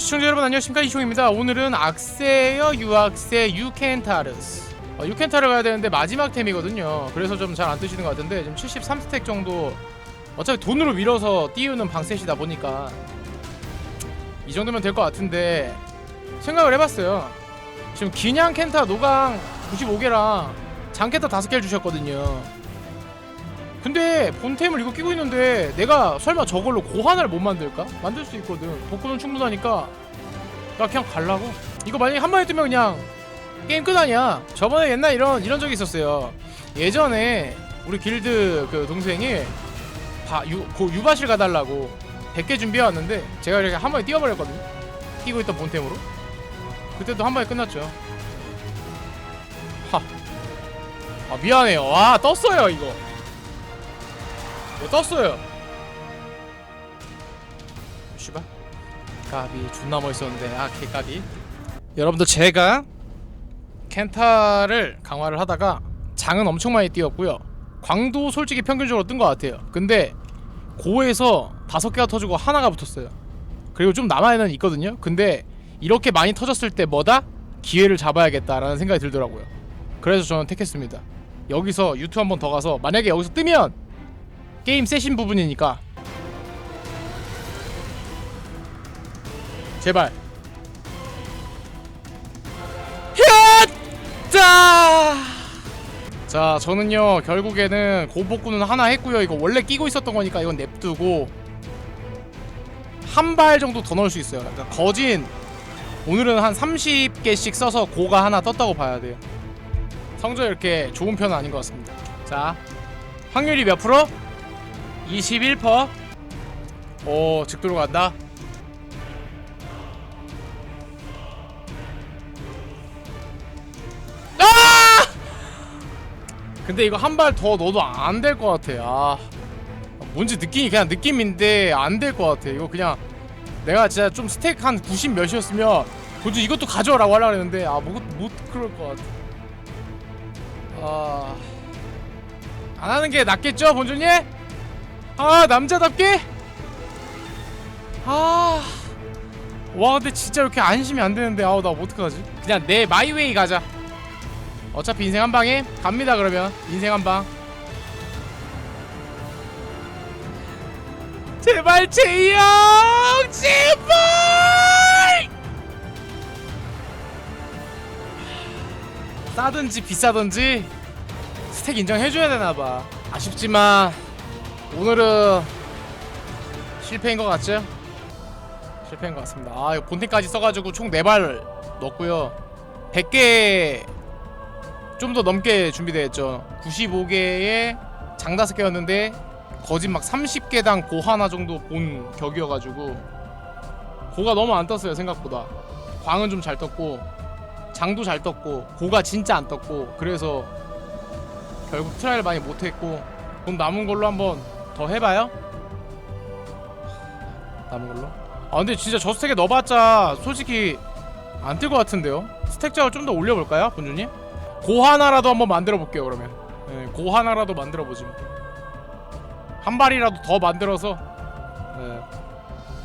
안녕하십니까? 이종입니다. 오늘은 악세여 유악세 유켄타르스. 어, 유켄타르 가야 되는데 마지막 템이거든요. 그래서 좀 잘 안 뜨시는 것 같은데 지금 73스택 정도 어차피 돈으로 밀어서 띄우는 방셋이다 보니까 이 정도면 될 것 같은데 생각을 해봤어요. 지금 기냥 켄타 노강 95개랑 장켄타 5개를 주셨거든요 근데 본템을 이거 끼고 있는데 내가 설마 저걸로 고환을 못 만들까? 만들 수 있거든. 복구는 충분하니까 나 그냥 갈라고. 이거 만약에 한 번에 뜨면 그냥 게임 끝 아니야 저번에 옛날 이런 이런 적이 있었어요. 예전에 우리 길드 그 동생이 바, 유, 고 유바실 가달라고 100개 준비해왔는데 제가 이렇게 한 번에 뛰어버렸거든요. 끼고 있던 본템으로. 그때도 한 번에 끝났죠. 하. 아 미안해요. 와 떴어요 이거 이거 떴어요? 씨발. 까비 존나 멋있었는데. 아 개까비. 여러분들 제가 켄타를 강화를 하다가 장은 엄청 많이 뛰었고요. 광도 솔직히 평균적으로 뜬 것 같아요. 근데 고에서 다섯 개가 터지고 하나가 붙었어요. 그리고 좀 남아있는 있거든요. 근데 이렇게 많이 터졌을 때 뭐다? 기회를 잡아야겠다라는 생각이 들더라고요. 그래서 저는 택했습니다. 여기서 유튜브 한 번 더 가서 만약에 여기서 뜨면 게임 세신 부분이니까. 제발. 자, 자 저는요 결국에는 고복구는 하나 했고요. 이거 원래 끼고 있었던 거니까 이건 냅두고 한 발 정도 더 넣을 수 있어요. 그러니까 거진 오늘은 한 30개씩 써서 고가 하나 떴다고 봐야 돼요. 성적 이렇게 좋은 편은 아닌 것 같습니다. 자 확률이 몇 프로? 21%. 오, 직도로 간다. 아! 근데 이거 한 발 더 넣어도 안 될 것 같아. 아. 뭔지 느낌이 그냥 느낌인데 안 될 것 같아. 이거 그냥 내가 진짜 좀 스택 한 90 몇이었으면 도대체 이것도 가져라고 하려고 했는데 아, 못, 못 그럴 것 같아. 아. 안 하는 게 낫겠죠, 본주님? 아 남자답게? 아. 와 근데 진짜 이렇게 안심이 안 되는데. 아우 나 어떡하지? 그냥 내 마이웨이 가자. 어차피 인생 한 방에? 갑니다 그러면. 인생 한방. 제발 제이형! 제발! 싸든지 비싸든지 스택 인정해줘야 되나봐. 아쉽지만 오늘은 실패인 것 같죠? 실패인 것 같습니다. 아 이거 본템까지 써가지고 총 4발 넣었고요. 100개 좀 더 넘게 준비되어 있죠. 95개에 장 5개였는데 거짓 막 30개당 고 하나 정도 본 격이어가지고 고가 너무 안 떴어요 생각보다. 광은 좀 잘 떴고 장도 잘 떴고 고가 진짜 안 떴고 그래서 결국 트라이를 많이 못했고 돈 남은 걸로 한번 더 해봐요. 남은 걸로. 아 근데 진짜 저 스택에 넣어봤자 솔직히 안 뜰 것 같은데요. 스택 장을 좀 더 올려볼까요, 본주님? 고 하나라도 한번 만들어 볼게요 그러면. 네, 고 하나라도 만들어 보지. 뭐. 한 발이라도 더 만들어서 네,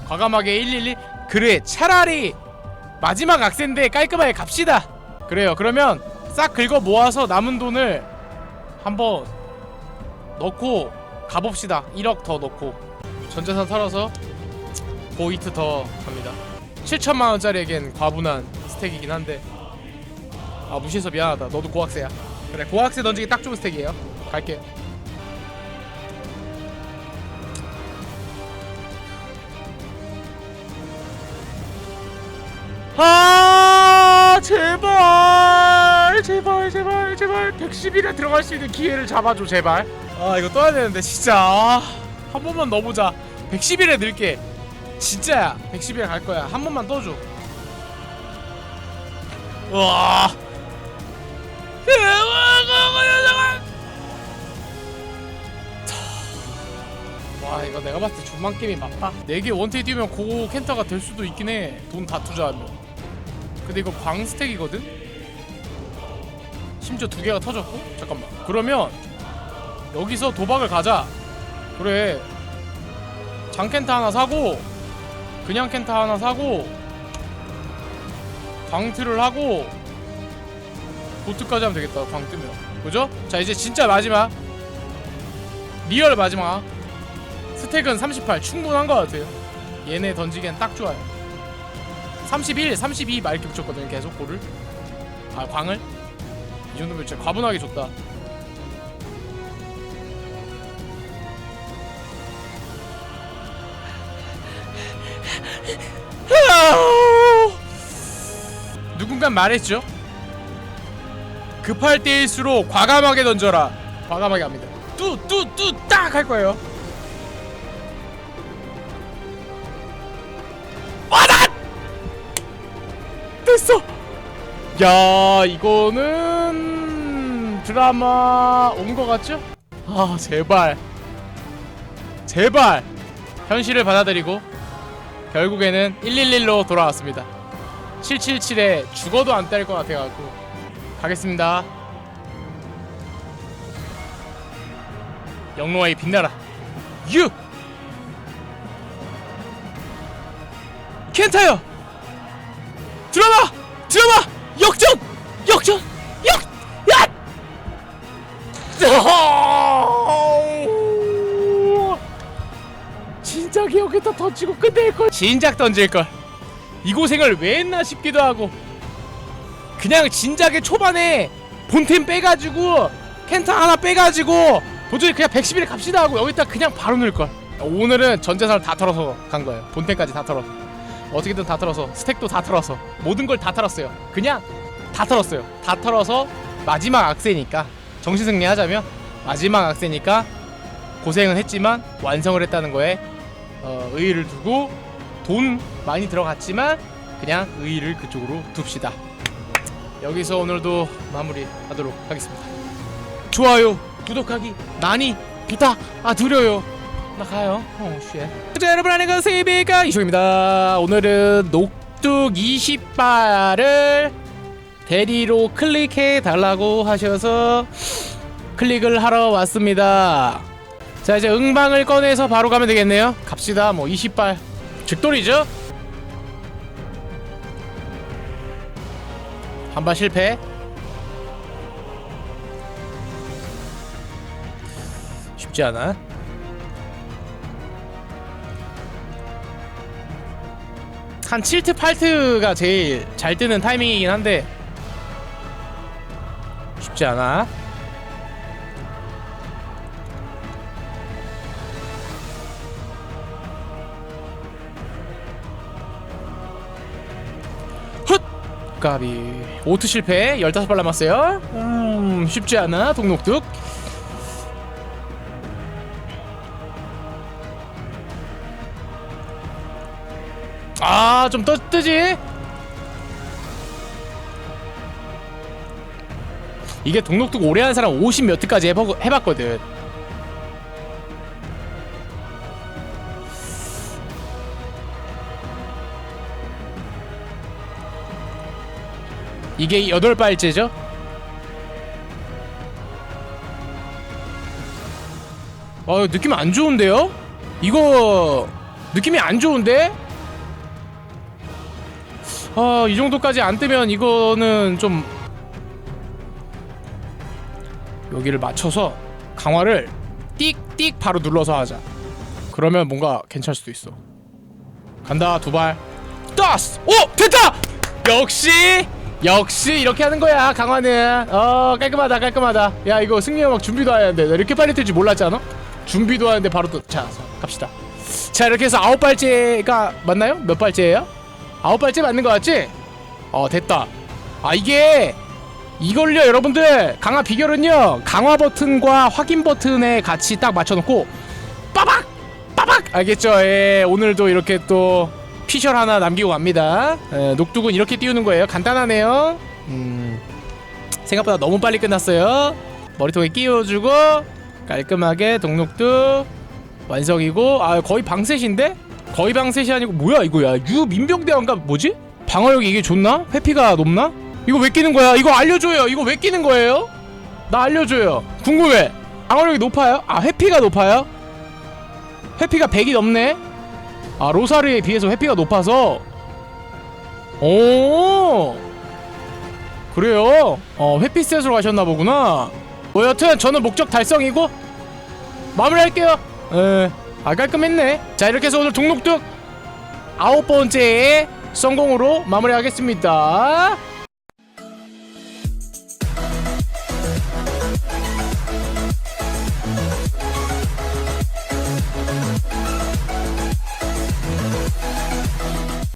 과감하게 111 그래 차라리 마지막 악센데 깔끔하게 갑시다. 그래요. 그러면 싹 긁어 모아서 남은 돈을 한번 넣고 가봅시다. 1억 더 넣고. 전재산 털어서 보이트 더 갑니다. 7천만원짜리에겐 과분한 스택이긴 한데. 아 무시해서 미안하다. 너도 고학세야. 그래 고학세 던지기 딱 좋은 스택이에요. 갈게. 아 제발 제발 제발 제발. 110일에 들어갈 수 있는 기회를 잡아줘 제발. 아 이거 떠야 되는데 진짜. 아, 한 번만 넣어보자. 110일에 넣을게. 진짜야. 110일에 갈 거야. 한 번만 떠줘. 와. 와 이거 내가 봤을 때 존만 게임이 맞다. 4개 원테이 뛰면 고 켄터가 될 수도 있긴 해돈 다 투자하면. 근데 이거 광 스택이거든? 심지어 두 개가 터졌고? 잠깐만. 그러면 여기서 도박을 가자. 그래. 장켄타 하나 사고 그냥 켄타 하나 사고 광트를 하고 보트까지 하면 되겠다 광 뜨면. 그죠? 자 이제 진짜 마지막. 리얼 마지막. 스택은 38 충분한 것 같아요. 얘네 던지기엔 딱 좋아요. 31, 32 맑게 붙였거든요 계속 골을. 아 광을 이 정도면 진짜 과분하게 줬다. 누군가 말했죠? 급할 때일수록 과감하게 던져라. 과감하게 합니다. 뚜뚜뚜 딱 할 거예요. 와다 됐어 야 이거는 드라마 온거 같죠? 아 제발. 제발. 현실을 받아들이고 결국에는 111로 돌아왔습니다. 777에 죽어도 안 때릴 것 같아갖고 가겠습니다. 영로와의 빛나라. 유! 켄타요 진작 여기다 던지고 끝낼걸. 진작 던질걸. 이 고생을 왜 했나 싶기도 하고. 그냥 진작에 초반에 본템 빼가지고 켄타 하나 빼가지고 도저히 그냥 111에 갑시다 하고 여기다 그냥 바로 넣을걸. 오늘은 전 재산을 다 털어서 간 거예요. 본템까지 다 털어서. 어떻게든 다 털어서 스택도 다 털어서 모든 걸 다 털었어요. 그냥 다 털었어요. 다 털어서 마지막 악세니까 정신 승리 하자면 마지막 악세니까 고생은 했지만 완성을 했다는 거에 어, 의의를 두고 돈 많이 들어갔지만 그냥 의의를 그쪽으로 둡시다. 여기서 오늘도 마무리하도록 하겠습니다. 좋아요 구독하기 많이 부탁드려요. 나 가요. 어 쉣. 자 여러분 안녕하세요 베가 이쇼입니다. 오늘은 녹두 20발을 대리로 클릭해 달라고 하셔서 클릭을 하러 왔습니다 자 이제 응방을 꺼내서 바로 가면 되겠네요. 갑시다. 뭐 20발. 즉돌이죠? 한 발 실패. 쉽지 않아. 한 7트 8트가 제일 잘 뜨는 타이밍이긴 한데 쉽지 않아 까비 오트 실패 15발 남았어요. 음 쉽지 않아 동록둑 아좀 뜨지? 이게 동록둑 오래 하는 사람 50 몇 트까지 해보, 해봤거든 이게 여덟 발째죠? 어 느낌 안 좋은데요? 이거 느낌이 안 좋은데? 아, 이 정도까지 안 뜨면 이거는 좀 여기를 맞춰서 강화를 띡띡 바로 눌러서 하자. 그러면 뭔가 괜찮을 수도 있어. 간다 두 발. 따스! 오 됐다! 역시 역시 이렇게 하는 거야 강화는. 어 깔끔하다 깔끔하다. 야 이거 승리 음악 준비도 하는데 나 이렇게 빨리 뜰줄 몰랐지 않아? 준비도 하는데 바로 또자 갑시다. 자 이렇게 해서 아홉 발째가 맞나요? 몇 발째예요? 아홉 발째 맞는 거 같지? 어 됐다 아 이게 이걸요 여러분들 강화 비결은요 강화 버튼과 확인 버튼에 같이 딱 맞춰놓고 빠박 빠박 알겠죠 예 오늘도 이렇게 또 피셜 하나 남기고 갑니다 예, 녹두군 이렇게 띄우는 거예요 간단하네요 음 생각보다 너무 빨리 끝났어요 머리통에 끼워주고 깔끔하게 동록두 완성이고 아 거의 방셋인데 거의 방셋이 아니고 뭐야 이거야 유민병대왕가 뭐지? 방어력이 이게 좋나? 회피가 높나? 이거 왜 끼는 거야? 이거 알려줘요 이거 왜 끼는 거예요? 나 알려줘요 궁금해 방어력이 높아요? 아 회피가 높아요? 회피가 100이 넘네? 아 로사르에 비해서 회피가 높아서? 오! 그래요? 어 회피셋으로 가셨나 보구나. 뭐 여튼 저는 목적 달성이고 마무리할게요. 에아 깔끔했네. 자 이렇게 해서 오늘 동록득 아홉 번째 성공으로 마무리하겠습니다